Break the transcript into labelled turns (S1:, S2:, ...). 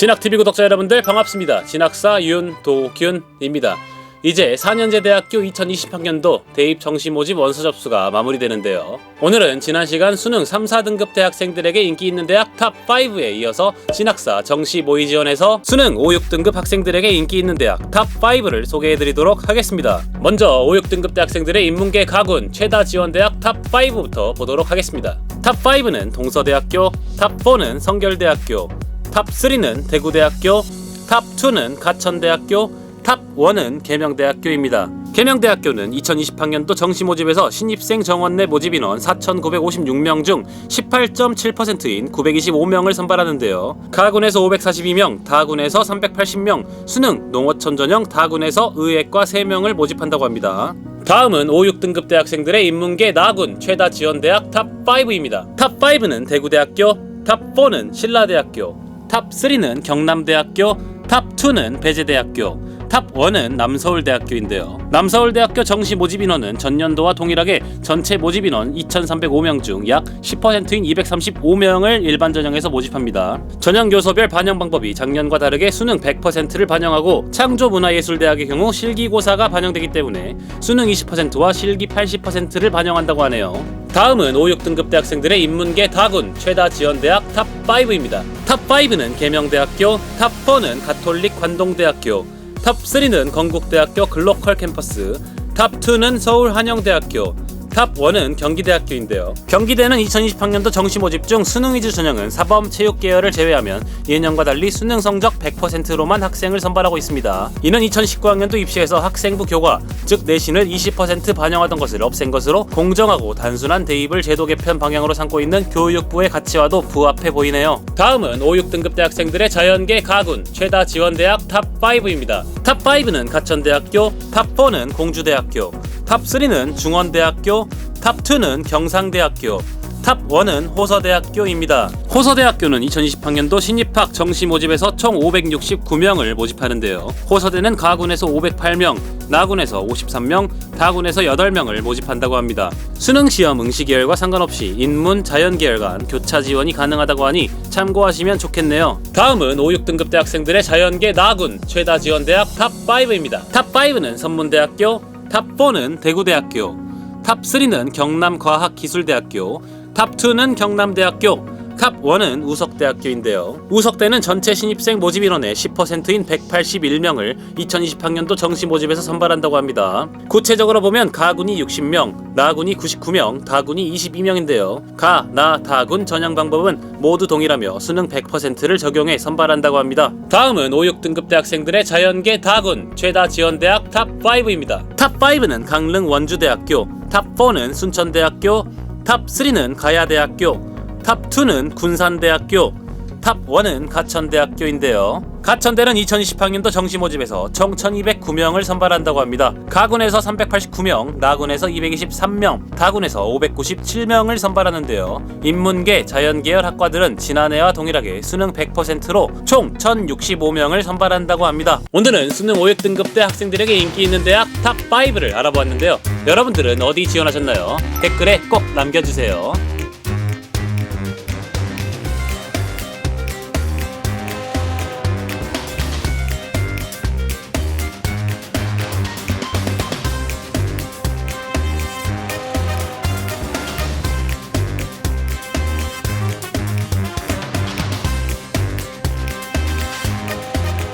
S1: 진학TV 구독자 여러분들 반갑습니다. 진학사 윤도균입니다. 이제 4년제 대학교 2020학년도 대입 정시 모집 원서 접수가 마무리되는데요. 오늘은 지난 시간 수능 3, 4등급 대학생들에게 인기 있는 대학 탑5에 이어서 진학사 정시 모의 지원에서 수능 5, 6등급 학생들에게 인기 있는 대학 탑5를 소개해드리도록 하겠습니다. 먼저 5, 6등급 대학생들의 인문계 가군 최다 지원 대학 탑5부터 보도록 하겠습니다. 탑5는 동서대학교, 탑4는 성결대학교, 탑3는 대구대학교, 탑2는 가천대학교, 탑1은 계명대학교입니다. 계명대학교는 2020학년도 정시 모집에서 신입생 정원 내 모집 인원 4,956명 중 18.7%인 925명을 선발하는데요. 가군에서 542명, 다군에서 380명, 수능, 농어촌 전형 다군에서 의예과 3명을 모집한다고 합니다. 다음은 5, 6등급 대학생들의 인문계 나군 최다 지원 대학 탑5입니다. 탑5는 대구대학교, 탑4는 신라대학교, 탑 3는 경남대학교, 탑 2는 배재대학교, 탑 1은 남서울대학교인데요. 남서울대학교 정시 모집 인원은 전년도와 동일하게 전체 모집 인원 2,305명 중 약 10%인 235명을 일반 전형에서 모집합니다. 전형 교서별 반영 방법이 작년과 다르게 수능 100%를 반영하고 창조문화예술대학의 경우 실기고사가 반영되기 때문에 수능 20%와 실기 80%를 반영한다고 하네요. 다음은 5, 6등급 대학생들의 인문계 다군 최다 지원 대학 탑5입니다. 탑5는 계명대학교, 탑4는 가톨릭 관동대학교, 탑3는 건국대학교 글로컬 캠퍼스, 탑2는 서울 한영대학교, 탑1은 경기대학교인데요. 경기대는 2020학년도 정시 모집 중 수능 위주 전형은 사범 체육 계열을 제외하면 예년과 달리 수능 성적 100%로만 학생을 선발하고 있습니다. 이는 2019학년도 입시에서 학생부 교과, 즉 내신을 20% 반영하던 것을 없앤 것으로 공정하고 단순한 대입을 제도 개편 방향으로 삼고 있는 교육부의 가치와도 부합해 보이네요. 다음은 5, 6등급 대학생들의 자연계 가군 최다 지원 대학 탑5입니다. 탑5는 가천대학교, 탑4는 공주대학교, 탑3는 중원대학교, 탑2는 경상대학교, 탑1은 호서대학교입니다. 호서대학교는 2020학년도 신입학 정시 모집에서 총 569명을 모집하는데요. 호서대는 가군에서 508명, 나군에서 53명, 다군에서 8명을 모집한다고 합니다. 수능 시험 응시 계열과 상관없이 인문, 자연 계열 간 교차 지원이 가능하다고 하니 참고하시면 좋겠네요. 다음은 5, 6등급 대학생들의 자연계 나군 최다 지원 대학 탑5입니다. 탑5는 선문대학교, 탑4는 대구대학교, 탑3는 경남과학기술대학교, 탑2는 경남대학교, 탑1은 우석대학교인데요. 우석대는 전체 신입생 모집 인원의 10%인 181명을 2020학년도 정시 모집에서 선발한다고 합니다. 구체적으로 보면 가군이 60명, 나군이 99명, 다군이 22명인데요. 가, 나, 다군 전형 방법은 모두 동일하며 수능 100%를 적용해 선발한다고 합니다. 다음은 5, 6등급 대학생들의 자연계 다군 최다 지원 대학 탑5입니다. 탑5는 강릉 원주대학교, 탑4는 순천대학교, 탑3는 가야대학교, 탑2는 군산대학교, 탑1은 가천대학교인데요. 가천대는 2020학년도 정시 모집에서 총 1209명을 선발한다고 합니다. 가군에서 389명, 나군에서 223명, 다군에서 597명을 선발하는데요. 인문계, 자연계열 학과들은 지난해와 동일하게 수능 100%로 총 1065명을 선발한다고 합니다. 오늘은 수능 5, 6등급 대 학생들에게 인기 있는 대학 탑5를 알아보았는데요. 여러분들은 어디 지원하셨나요? 댓글에 꼭 남겨주세요.